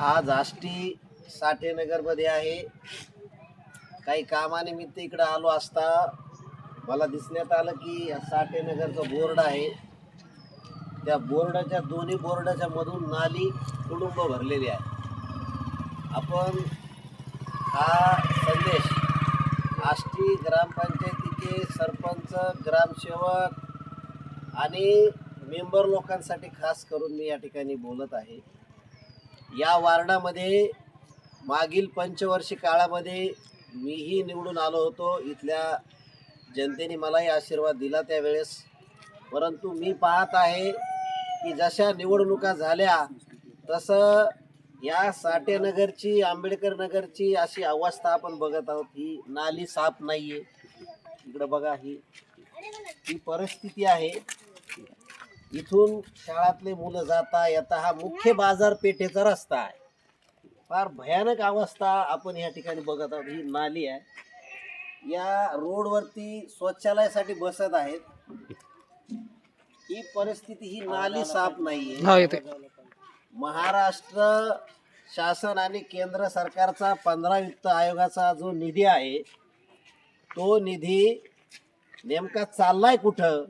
आज आष्टी साठेनगरमध्ये आहे. काही कामानिमित्त इकडं आलो असता. मला दिसण्यात आलं की साठेनगरचा बोर्ड आहे. त्या बोर्डाच्या दोन्ही बोर्डाच्या मधून नाली कुटुंब भरलेली आहे. आपण हा संदेश आष्टी ग्रामपंचायतीचे सरपंच ग्रामसेवक आणि मेंबर लोकांसाठी खास करून मी या ठिकाणी बोलत आहे. या वार्डामध्ये मागील पंचवर्षी काळामध्ये मीही निवडून आलो होतो. इथल्या जनतेने मलाही आशीर्वाद दिला त्यावेळेस. परंतु मी पाहत आहे की जशा निवडणुका झाल्या तसं या साठेनगरची आंबेडकर नगरची अशी अवस्था आपण बघत आहोत. ही नाली साफ नाही आहे इकडं बघा ही ही परिस्थिती आहे. इथून शाळातले मुलं जाता येता हा मुख्य बाजारपेठेचा रस्ता आहे. फार भयानक अवस्था आपण या ठिकाणी बघत आहोत. ही नाली आहे. या रोडवरती स्वच्छालयासाठी बसत आहेत. ही परिस्थिती ही नाली साफ नाहीये. हा महाराष्ट्र शासन आणि केंद्र सरकारचा पंधरा वित्त आयोगाचा जो निधी आहे तो निधी नेमका चाललाय कुठं?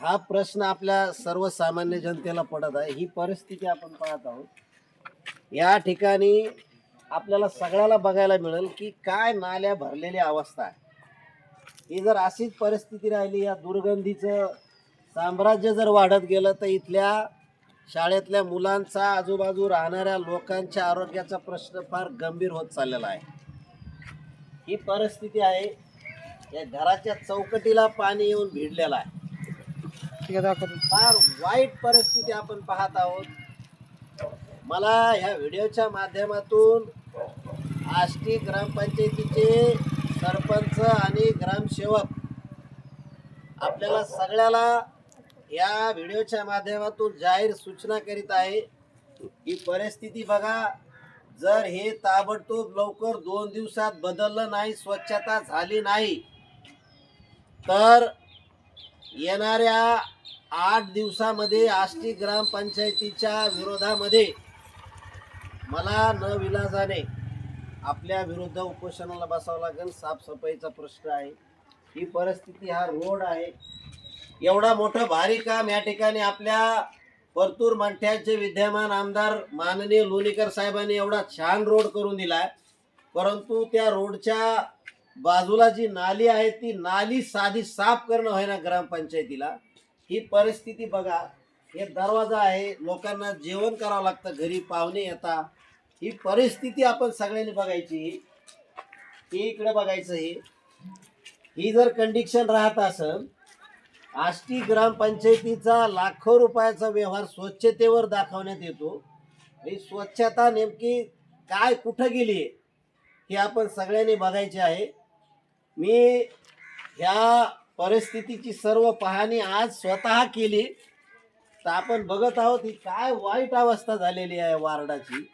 हा प्रश्न आपल्या सर्वसामान्य जनतेला पडत आहे. ही परिस्थिती आपण पाहत आहोत. या ठिकाणी आपल्याला सगळ्याला बघायला मिळेल की काय नाल्या भरलेली अवस्था आहे. ही जर अशीच परिस्थिती राहिली या दुर्गंधीचं साम्राज्य जर वाढत गेलं तर इथल्या शाळेतल्या मुलांचा आजूबाजू राहणाऱ्या लोकांच्या आरोग्याचा प्रश्न फार गंभीर होत चाललेला आहे. ही परिस्थिती आहे या घराच्या चौकटीला पाणी येऊन भिडलेलं आहे. ठीक आहे दाखवतो? फार वाईट परिस्थिती आपण पाहत आहोत. मला ह्या व्हिडिओच्या माध्यमातून आष्टी ग्रामपंचायतीचे सरपंच आणि ग्रामसेवक आपल्याला सगळ्याला या व्हिडिओच्या माध्यमातून जाहीर सूचना करीत आहे ही परिस्थिती बघा. जर हे ताबडतोब लवकर दोन दिवसात बदललं नाही स्वच्छता झाली नाही तर येणाऱ्या आठ दिवसामध्ये आष्टी ग्रामपंचायतीच्या विरोधामध्ये मला न विलाजाने आपल्या विरुद्ध उपोषणाला बसावं लागेल साफसफाईचा प्रश्न आहे. ही परिस्थिती हा रोड आहे. एवढा मोठं भारी काम या ठिकाणी आपल्या परतूर मंठ्याचे विद्यमान आमदार माननीय लोणीकर साहेबांनी एवढा छान रोड करून दिला परंतु त्या रोडच्या बाजूला जी नाली आहे ती नाली साधी साफ करणं होईना ग्रामपंचायतीला. ही परिस्थिती बघा हे दरवाजा आहे लोकांना जेवण करावं लागतं घरी पाहुणे येतात. ही परिस्थिती आपण सगळ्यांनी बघायची. ही इकडे बघायचं हे. ही जर कंडिशन राहत असेल आष्टी ग्रामपंचायतीचा लाखो रुपयाचा व्यवहार स्वच्छतेवर दाखवण्यात येतो. ही स्वच्छता नेमकी काय कुठं गेली हे आपण सगळ्यांनी बघायची आहे. मी ह्या परिस्थितीची सर्व पाहणी आज स्वतः केली. तर आपण बघत आहोत ही काय वाईट अवस्था झालेली आहे वार्डाची.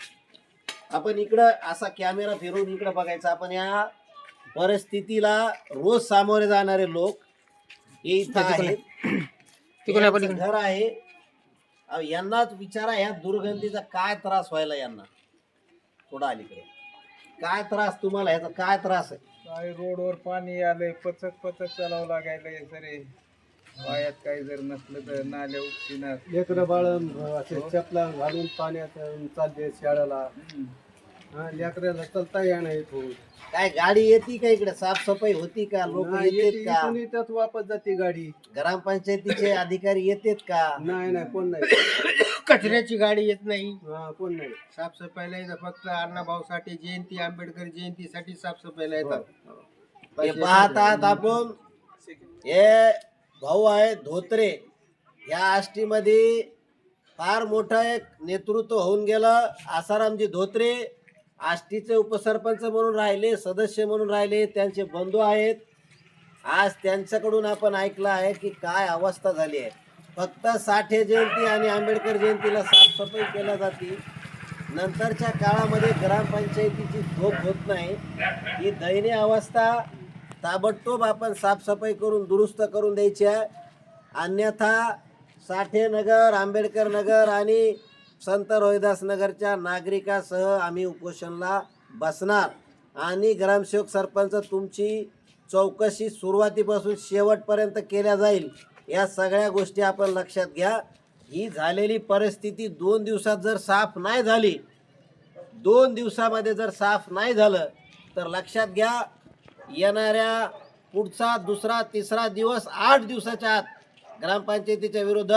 आपण इकडं असा कॅमेरा फिरवून इकडं बघायचा. आपण या परिस्थितीला रोज सामोरे जाणारे लोक हे इथं आहेत. घर आहे. यांनाच विचारा ह्या दुर्गंधीचा काय त्रास व्हायला यांना? थोडा अलीकडे. काय त्रास तुम्हाला ह्याचा? काय त्रास आहे? काय रोडवर पाणी आलंय पचक पचक चालावं लागायलंय सरे वायात काही जर नसलं तर नाल्या उपटीनार लेकरं बाळ असे चपला घालून पाण्यात चालले शाळेला. हा लेकराला चालता येणार इथून. काय गाडी येते का इकडे? साफसफाई होती का? लोक नाही, येतात येते का? इथून इथंच वापस जाते गाडी. ग्रामपंचायतीचे अधिकारी येतात का? नाही नाही कोण नाही. कचऱ्याची गाडी येत नाही. हा कोण नाही. साफसफाईला येतात फक्त अण्णाभाऊसाठी जयंती आंबेडकर जयंतीसाठी साफसफाईला येतात. हे पाहतात आपण. हे भाऊ आहे धोत्रे. या आष्टीमध्ये फार मोठं एक नेतृत्व होऊन गेलं आसारामजी धोत्रे. आष्टीचे उपसरपंच म्हणून राहिले सदस्य म्हणून राहिले त्यांचे बंधू आहेत. आज त्यांच्याकडून आपण ऐकलं आहे की काय अवस्था झाली आहे. फक्त साठे जयंती आणि आंबेडकर जयंतीला साफसफाई केल्या जाते. नंतरच्या काळामध्ये ग्रामपंचायतीची झोप होत नाही. ही दयनीय अवस्था ताबडतोब आपण साफसफाई करून दुरुस्त करून द्यायची आहे. अन्यथा साठे नगर आंबेडकर नगर आणि संत रोहिदास नगरच्या नागरिकासह आम्ही उपोषणला बसणार. आणि ग्रामसेवक सरपंच तुमची चौकशी सुरुवातीपासून शेवटपर्यंत केल्या जाईल. या सगळ्या गोष्टी आपण लक्षात घ्या. ही झालेली परिस्थिती दोन दिवसात जर साफ नाही झाली दोन दिवसामध्ये जर साफ नाही झालं तर लक्षात घ्या येणाऱ्या पुढचा दुसरा तिसरा दिवस आठ दिवसाच्या आत ग्रामपंचायतीच्या विरुद्ध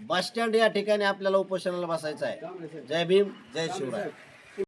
बस स्टँड या ठिकाणी आपल्याला उपोषणाला बसायचं आहे. जय भीम जय शिवराय.